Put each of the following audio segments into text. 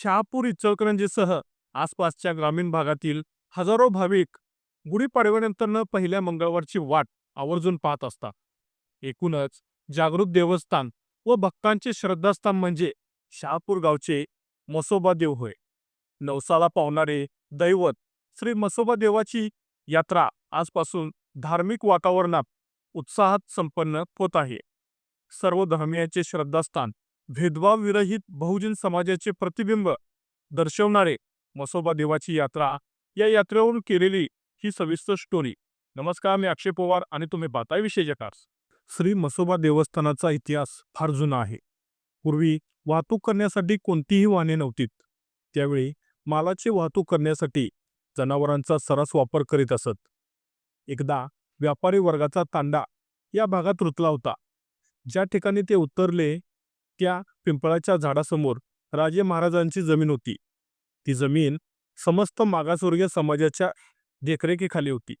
शहापूर इचलकरंजीसह आसपासच्या ग्रामीण भागातील हजारो भाविक गुढीपाडव्यानंतर पहिल्या मंगळवारची वाट आवर्जून पाहत असतात. एकूणच जागृत देवस्थान व भक्तांचे श्रद्धास्थान म्हणजे शहापूर गावचे मसोबा देव होय. नवसाला पावणारे दैवत श्री मसोबा देवाची यात्रा आजपासून धार्मिक वातावरणात उत्साहात संपन्न होत आहे. सर्व धर्मियांचे श्रद्धास्थान भेदभाव विरहित बहुजन समाजाचे प्रतिबिंब दर्शवणारे मसोबा देवाची यात्रा. या यात्रेवरून केलेली ही सविस्तर स्टोरी नमस्कार मी अक्षय पवार आणि तुम्ही पाहताय विषय श्री मसोबा देवस्थानाचा इतिहास फार जुना आहे. पूर्वी वाहतूक करण्यासाठी कोणतीही वाहने नव्हतीत. त्यावेळी मालाची वाहतूक करण्यासाठी जनावरांचा सरस वापर करीत असत. एकदा व्यापारी वर्गाचा तांडा या भागात रुतला होता. ज्या ठिकाणी ते उतरले त्या पिंपळाच्या झाडासमोर राजे महाराजांची जमीन होती. ती जमीन समस्त मागासवर्गीय समाजाच्या देखरेखीखाली होती.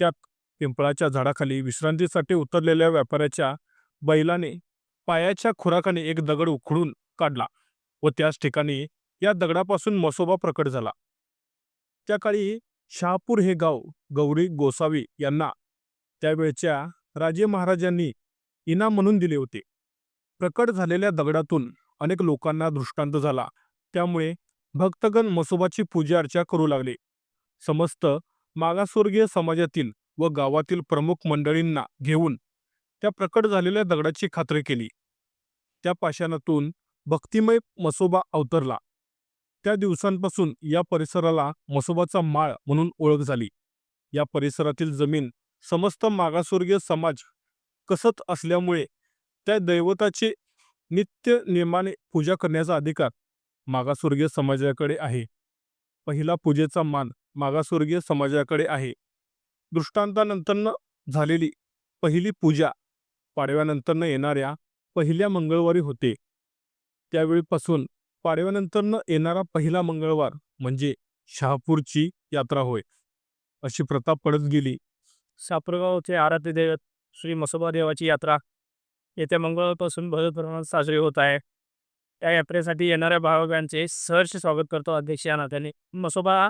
त्यात पिंपळाच्या झाडाखाली विश्रांतीसाठी उतरलेल्या व्यापाऱ्याच्या बैलाने पायाच्या खुराकाने एक दगड उखडून काढला व त्याच ठिकाणी या दगडापासून मसोबा प्रकट झाला. त्या काळी शहापूर हे गाव गौरी गोसावी यांना त्यावेळच्या राजे महाराजांनी इनाम म्हणून दिले होते. प्रकट झालेल्या दगडातून अनेक लोकांना दृष्टांत झाला. त्यामुळे भक्तगण मसोबाची पूजा अर्चा करू लागले. समस्त मागासवर्गीय समाजातील व गावातील प्रमुख मंडळींना घेऊन त्या प्रकट झालेल्या दगडाची खात्री केली. त्या पाषाणातून भक्तिमय मसोबा अवतरला. त्या दिवसांपासून या परिसराला मसोबाचा माळ म्हणून ओळख झाली. या परिसरातील जमीन समस्त मागासवर्गीय समाज कसत असल्यामुळे त्या दैवताचे नित्य नियमाने पूजा करण्याचा अधिकार मागासवर्गीय समाजाकडे आहे. पहिला पूजेचा मान मागासवर्गीय समाजाकडे आहे. दृष्टांतानंतरनं झालेली पहिली पूजा पाडव्यानंतरनं येणाऱ्या पहिल्या मंगळवारी होते. त्यावेळीपासून पाडव्यानंतरनं येणारा पहिला मंगळवार म्हणजे शहापूरची यात्रा होय अशी प्रथा पडत गेली. सापरगावचे आराध्य दैवत श्री मसोबा देवाची यात्रा येत्या मंगळवारपासून भरत प्रमाणात साजरी होत आहे. त्या यात्रेसाठी येणाऱ्या भाविकांचे सहर्ष स्वागत करतो अध्यक्ष या नात्याने. मसोबा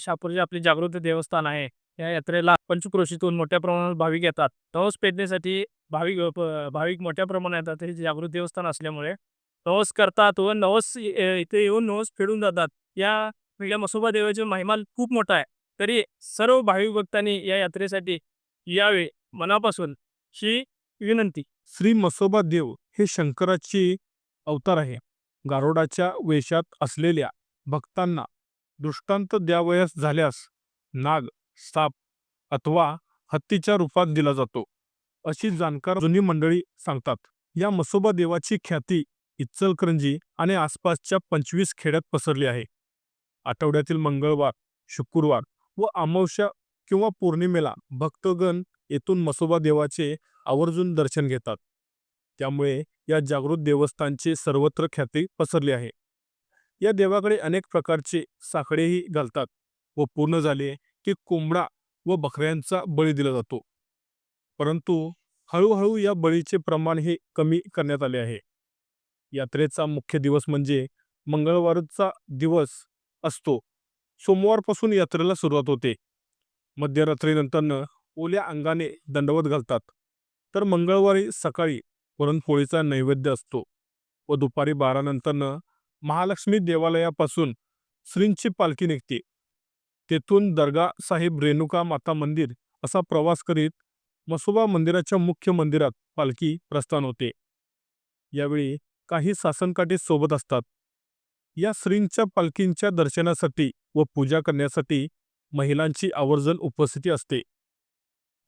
शापूरचे आपले जागृत देवस्थान आहे. या यात्रेला पंचक्रोशीतून मोठ्या प्रमाणात भाविक येतात. तवस पेटण्यासाठी भाविक भाविक मोठ्या प्रमाणात येतात. हे जागृत देवस्थान असल्यामुळे नवस करतात व नवस इथे येऊन नवस फेडून जातात. या या मसोबा देवाची महिमा खूप मोठा आहे. तरी सर्व भाविक भक्तांनी या यात्रेसाठी यावे मनापासून. ही विनंती. श्री मसोबा देव हे शंकराची अवतार आहे. गारोडाच्या वेशात असलेल्या भक्तांना दृष्टांत द्यावयास झाल्यास नाग साप अथवा हत्तीच्या रूपात दिला जातो अशी जाणकार जुनी मंडळी सांगतात. या मसोबा देवाची ख्याती इच्चलकरंजी आणि आसपासच्या पंचवीस खेड्यात पसरली आहे. आठवड्यातील मंगळवार शुक्रवार व अमावस्या किंवा पौर्णिमेला भक्तगण येथून मसोबा देवाचे आवर्जून दर्शन घेतात. त्यामुळे या जागृत देवस्थानची सर्वत्र ख्याती पसरली आहे. या देवाकडे अनेक प्रकारचे साखळेही घालतात व पूर्ण झाले की कोंबडा व बकऱ्यांचा बळी दिला जातो. परंतु हळूहळू या बळीचे प्रमाण हे कमी करण्यात आले आहे. यात्रेचा मुख्य दिवस म्हणजे मंगळवारचा दिवस असतो. सोमवारपासून यात्रेला सुरुवात होते. मध्यरात्रीनंतरनं ओल्या अंगाने दंडवत घालतात. तर मंगळवारी सकाळी पुरणपोळीचा नैवेद्य असतो व दुपारी बारानंतरनं महालक्ष्मी देवालयापासून श्रींची पालखी निघते. तेथून दर्गा साहेब रेणुका माता मंदिर असा प्रवास करीत मसोबा मंदिराच्या मुख्य मंदिरात पालखी प्रस्थान होते. यावेळी काही सासनकाठी सोबत असतात. या श्रींच्या पालखींच्या दर्शनासाठी व पूजा करण्यासाठी महिलांची आवर्जून उपस्थिती असते.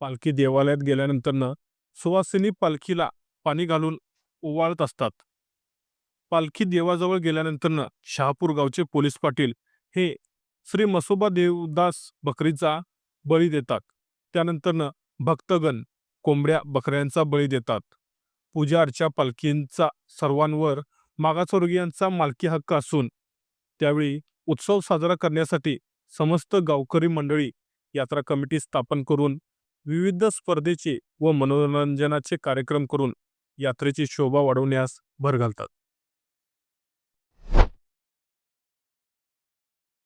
पालखी देवालयात गेल्यानंतरनं सुवासिनी पालखीला पाणी घालून ओवाळत असतात. पालखी देवाजवळ गेल्यानंतरनं शहापूर गावचे पोलीस पाटील हे श्री मसोबा देवदास बकरीचा बळी देतात. त्यानंतरनं भक्तगण कोंबड्या बकऱ्यांचा बळी देतात. पूजा अर्चा पालखींचा सर्वांवर मागासवर्गीयांचा मालकी हक्क असून त्यावेळी उत्सव साजरा करण्यासाठी समस्त गावकरी मंडळी यात्रा कमिटी स्थापन करून विविध स्पर्धेचे व मनोरंजनाचे कार्यक्रम करून यात्रेची शोभा वाढवण्यास भर घालतात.